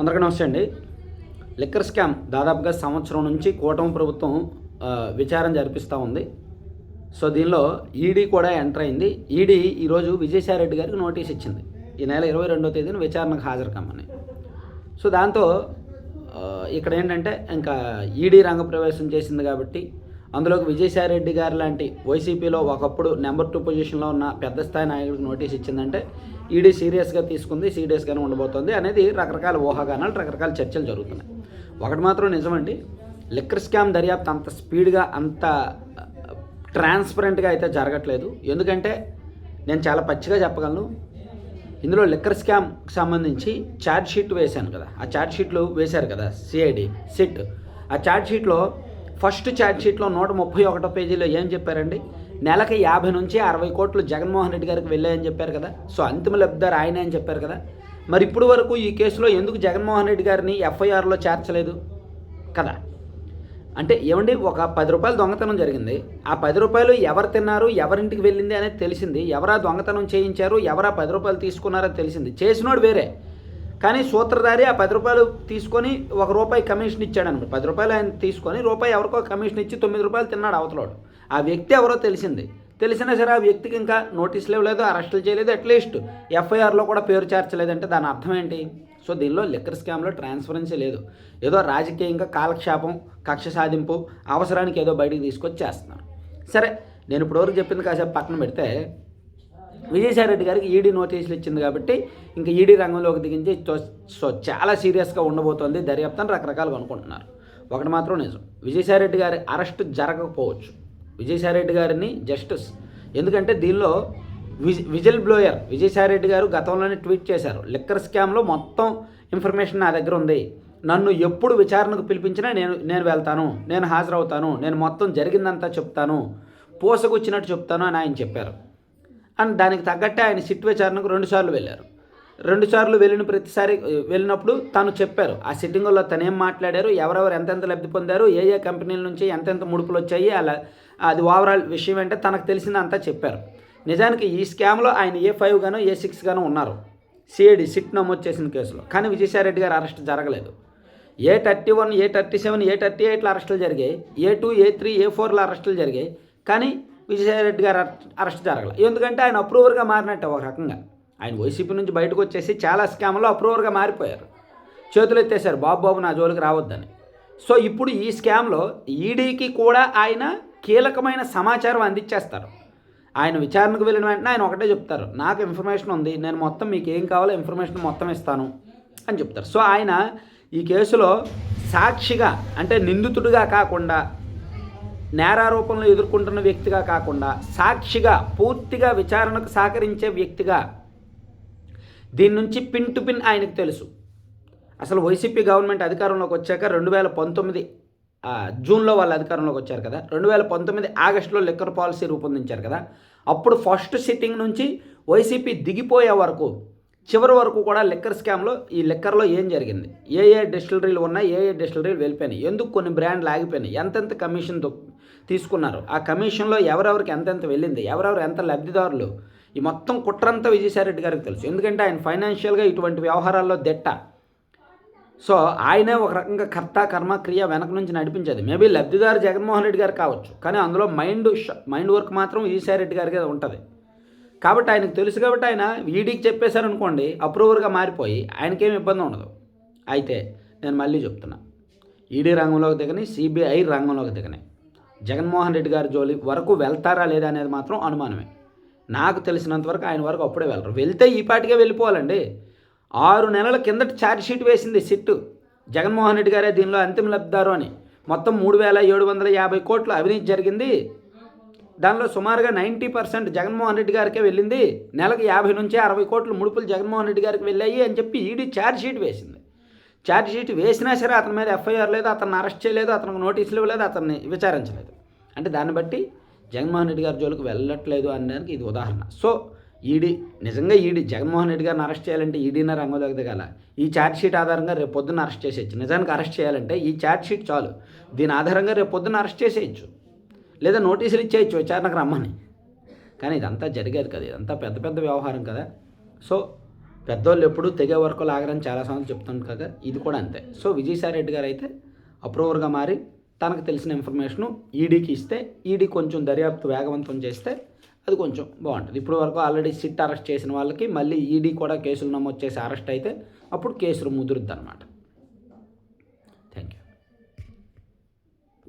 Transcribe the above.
అందరికీ నమస్తే అండి. లిక్కర్ స్కామ్ దాదాపుగా సంవత్సరం నుంచి కూటమి ప్రభుత్వం విచారం విచారణ జరిపిస్తూ ఉంది. సో దీనిలో ఈడీ కూడా ఎంటర్ అయింది. ఈడీ ఈరోజు విజయసాయిరెడ్డి గారికి నోటీస్ ఇచ్చింది. ఈ నెల ఇరవై రెండో తేదీన విచారణకు హాజరు కమ్మని సో దాంతో ఇక్కడ ఏంటంటే ఇంకా ఈడీ రంగప్రవేశం చేసింది కాబట్టి అందులోకి విజయసాయిరెడ్డి గారు లాంటి వైసీపీలో ఒకప్పుడు నెంబర్ టూ పొజిషన్లో ఉన్న పెద్ద స్థాయి నాయకుడికి నోటీస్ ఇచ్చిందంటే ఈడీ సీరియస్గా తీసుకుంది సీరియస్గానే ఉండబోతోంది అనేది రకరకాల ఊహాగానాలు రకరకాల చర్చలు జరుగుతున్నాయి. ఒకటి మాత్రం నిజమండి లిక్కర్ స్కామ్ దర్యాప్తు అంత స్పీడ్గా అంత ట్రాన్స్పరెంట్గా అయితే జరగట్లేదు. ఎందుకంటే నేను చాలా పచ్చిగా చెప్పగలను ఇందులో లిక్కర్ స్కామ్కి సంబంధించి ఛార్జ్ షీట్ వేశాను కదా. ఆ ఛార్జ్ షీట్లు వేశారు కదా సిఐడి సిట్. ఆ ఛార్జ్ షీట్లో ఫస్ట్ ఛార్జ్ షీట్లో నూట ముప్పై ఒకటో పేజీలో ఏం చెప్పారండి? నెలకి యాభై నుంచి అరవై కోట్లు జగన్మోహన్ రెడ్డి గారికి వెళ్ళాయని చెప్పారు కదా. సో అంతిమ లబ్ధిదారు ఆయనే అని చెప్పారు కదా. మరి ఇప్పుడు వరకు ఈ కేసులో ఎందుకు జగన్మోహన్ రెడ్డి గారిని ఎఫ్ఐఆర్లో చేర్చలేదు? కదా. అంటే ఏమండి ఒక పది రూపాయలు దొంగతనం జరిగింది. ఆ పది రూపాయలు ఎవరు తిన్నారు ఎవరింటికి వెళ్ళింది అనేది తెలిసింది. ఎవరా దొంగతనం చేయించారు ఎవరా పది రూపాయలు తీసుకున్నారో తెలిసింది. చేసినోడు వేరే. కానీ సూత్రధారి ఆ పది రూపాయలు తీసుకొని ఒక రూపాయి కమిషన్ ఇచ్చాడు అనమాట పది రూపాయలు ఆయన తీసుకొని రూపాయి ఎవరికో కమిషన్ ఇచ్చి తొమ్మిది రూపాయలు తిన్నాడు అవతలోడు. ఆ వ్యక్తి ఎవరో తెలిసింది. తెలిసినా సరే ఆ వ్యక్తికి ఇంకా నోటీసులు ఇవ్వలేదు అరెస్టులు చేయలేదు అట్లీస్ట్ ఎఫ్ఐఆర్లో కూడా పేరు చేర్చలేదంటే దాని అర్థం ఏంటి? సో దీనిలో లిక్కర్ స్కామ్లో ట్రాన్స్పరెన్సీ లేదు. ఏదో రాజకీయంగా కాలక్షేపం కక్ష సాధింపు అవసరానికి ఏదో బయటికి తీసుకొచ్చి చేస్తున్నారు. సరే నేను ఇప్పటివరకు చెప్పింది కాసేపు పక్కన పెడితే విజయసాయిరెడ్డి గారికి ఈడీ నోటీసులు ఇచ్చింది కాబట్టి ఇంకా ఈడీ రంగంలోకి దిగించి సో చాలా సీరియస్గా ఉండబోతోంది దర్యాప్తు అని రకరకాలుగా అనుకుంటున్నారు. ఒకటి మాత్రం నిజం విజయసాయిరెడ్డి గారి అరెస్ట్ జరగకపోవచ్చు. విజయసాయిరెడ్డి గారిని జస్టిస్. ఎందుకంటే దీనిలో విజ్ విజిల్ బ్లోయర్ విజయసాయిరెడ్డి గారు గతంలోనే ట్వీట్ చేశారు. లిక్కర్ స్కామ్లో మొత్తం ఇన్ఫర్మేషన్ నా దగ్గర ఉంది. నన్ను ఎప్పుడు విచారణకు పిలిపించినా నేను నేను వెళ్తాను. నేను హాజరవుతాను. నేను మొత్తం జరిగిందంతా చెప్తాను. పోసకొచ్చినట్టు చెప్తాను అని ఆయన చెప్పారు. అండ్ దానికి తగ్గట్టే ఆయన సిట్ విచారణకు రెండుసార్లు వెళ్ళారు. రెండుసార్లు వెళ్ళిన ప్రతిసారి వెళ్ళినప్పుడు తను చెప్పారు. ఆ సిట్టింగ్లో తను ఏం మాట్లాడారు ఎవరెవరు ఎంతెంత లబ్ధి పొందారు ఏ ఏ కంపెనీల నుంచి ఎంతెంత ముడుపులు వచ్చాయి అలా అది ఓవరాల్ విషయం అంటే తనకు తెలిసిందంతా చెప్పారు. నిజానికి ఈ స్కామ్లో ఆయన ఏ ఫైవ్ గానో ఏ సిక్స్ గానో ఉన్నారు. సిఐడి సిట్ నమోదు చేసిన కేసులో. కానీ విజయసాయిరెడ్డి గారు అరెస్ట్ జరగలేదు. A thirty one A thirty seven A thirty ఎయిట్లో అరెస్టులు జరిగాయి ఏ టూ ఏ త్రీ ఏ ఫోర్లో అరెస్టులు జరిగాయి కానీ విజయసాయిరెడ్డి గారు అరెస్ట్ జరగలేదు ఎందుకంటే ఆయన అప్రూవర్గా మారినట్టు ఒక రకంగా. ఆయన వైసీపీ నుంచి బయటకు వచ్చేసి చాలా స్కామ్లో అప్రూవర్గా మారిపోయారు. చేతులు ఎత్తేశారు బాబు బాబు నా జోలికి రావద్దని. సో ఇప్పుడు ఈ స్కామ్లో ఈడీకి కూడా ఆయన కీలకమైన సమాచారం అందించేస్తారు. ఆయన విచారణకు వెళ్ళిన వెంటనే ఆయన ఒకటే చెప్తారు నాకు ఇన్ఫర్మేషన్ ఉంది నేను మొత్తం మీకు ఏం కావాలో ఇన్ఫర్మేషన్ మొత్తం ఇస్తాను అని చెప్తారు. సో ఆయన ఈ కేసులో సాక్షిగా అంటే నిందితుడిగా కాకుండా నేరారోపణలు ఎదుర్కొంటున్న వ్యక్తిగా కాకుండా సాక్షిగా పూర్తిగా విచారణకు సహకరించే వ్యక్తిగా దీని నుంచి పిన్ టు పిన్ ఆయనకు తెలుసు. అసలు వైసీపీ గవర్నమెంట్ అధికారంలోకి వచ్చాక రెండు వేల పంతొమ్మిది జూన్లో వాళ్ళు అధికారంలోకి వచ్చారు కదా రెండు వేల పంతొమ్మిది ఆగస్టులో లిక్కర్ పాలసీ రూపొందించారు కదా అప్పుడు ఫస్ట్ సిట్టింగ్ నుంచి వైసీపీ దిగిపోయే వరకు చివరి వరకు కూడా లిక్కర్ స్కామ్లో ఈ లిక్కర్లో ఏం జరిగింది? ఏ ఏ డిస్టిలరీలు ఉన్నాయి? ఏ ఏ డిస్టిలరీలు వెళ్ళిపోయినాయి? ఎందుకు కొన్ని బ్రాండ్లు ఆగిపోయినాయి? ఎంతెంత కమిషన్ తీసుకున్నారు. ఆ కమిషన్లో ఎవరెవరికి ఎంతెంత వెళ్ళింది ఎవరెవరు ఎంత లబ్ధిదారులు ఈ మొత్తం కుట్రంతా విజయసాయిరెడ్డి గారికి తెలుసు. ఎందుకంటే ఆయన ఫైనాన్షియల్గా ఇటువంటి వ్యవహారాల్లో దిట్ట. సో ఆయనే ఒక రకంగా కర్త కర్మ క్రియ వెనక నుంచి నడిపించేది. మేబీ లబ్ధిదారు జగన్మోహన్ రెడ్డి గారు కావచ్చు కానీ అందులో మైండ్ మైండ్ వర్క్ మాత్రం విజయసాయిరెడ్డి రెడ్డి గారికి ఉంటుంది. కాబట్టి ఆయనకు తెలుసు కాబట్టి ఆయన ఈడీకి చెప్పేశారనుకోండి అప్రూవర్గా మారిపోయి ఆయనకేం ఇబ్బంది ఉండదు. అయితే నేను మళ్ళీ చెప్తున్నా. ఈడీ రంగంలోకి దిగని సిబిఐ రంగంలోకి దిగని. జగన్మోహన్ రెడ్డి గారి జోలి వరకు వెళ్తారా లేదా అనేది మాత్రం అనుమానమే. నాకు తెలిసినంత వరకు ఆయన వరకు అప్పుడే వెళ్ళరు వెళ్తే ఈ పాటికే వెళ్ళిపోవాలండి. ఆరు నెలల కిందట ఛార్జ్ షీట్ వేసింది సిట్టు జగన్మోహన్ రెడ్డి గారే దీనిలో అంతిమ లబ్ధిదారు అని. మొత్తం మూడు వేల ఏడు వందల యాభై కోట్లు అవినీతి జరిగింది. దానిలో సుమారుగా నైంటీ పర్సెంట్ జగన్మోహన్ రెడ్డి గారికే వెళ్ళింది. నెలకు యాభై నుంచి అరవై కోట్లు ముడుపులు జగన్మోహన్ రెడ్డి గారికి వెళ్ళాయి అని చెప్పి ఈడీ ఛార్జ్షీట్ వేసింది. ఛార్జ్షీట్ వేసినా సరే అతని మీద ఎఫ్ఐఆర్ లేదు అతన్ని అరెస్ట్ చేయలేదు అతనికి నోటీసులు ఇవ్వలేదు అతన్ని విచారించలేదు. అంటే దాన్ని బట్టి జగన్మోహన్ రెడ్డి గారి జోలికి వెళ్ళట్లేదు అనడానికి ఇది ఉదాహరణ. సో ఈడీ నిజంగా ఈడీ జగన్మోహన్ రెడ్డి గారిని అరెస్ట్ చేయాలంటే ఈడీనే రంగంలోకి దిగాల ఈ ఛార్జ్ షీట్ ఆధారంగా రేపు పొద్దున్న అరెస్ట్ చేసేయచ్చు. నిజానికి అరెస్ట్ చేయాలంటే ఈ ఛార్జ్ షీట్ చాలు. దీని ఆధారంగా రేపు పొద్దున్న అరెస్ట్ చేసేయచ్చు. లేదా నోటీసులు ఇచ్చేయచ్చు విచారణకు రమ్మని. కానీ ఇదంతా జరిగేది కదా. ఇదంతా పెద్ద పెద్ద వ్యవహారం కదా. సో పెద్దోళ్ళు ఎప్పుడు తెగే వరకు లాగరని చాలా సార్లు చెప్తుంటారు కదా. ఇది కూడా అంతే. సో విజయసాయి రెడ్డి గారు అయితే అప్రూవర్గా మారి తనకు తెలిసిన ఇన్ఫర్మేషను ఈడీకి ఇస్తే ఈడీ కొంచెం దర్యాప్తు వేగవంతం చేస్తే అది కొంచెం బాగుంటుంది. ఇప్పుడు వరకు ఆల్రెడీ సిట్ అరెస్ట్ చేసిన వాళ్ళకి మళ్ళీ ఈడీ కూడా కేసులు నమోదు చేసి అరెస్ట్ అయితే అప్పుడు కేసులు ముదురుద్ది అనమాట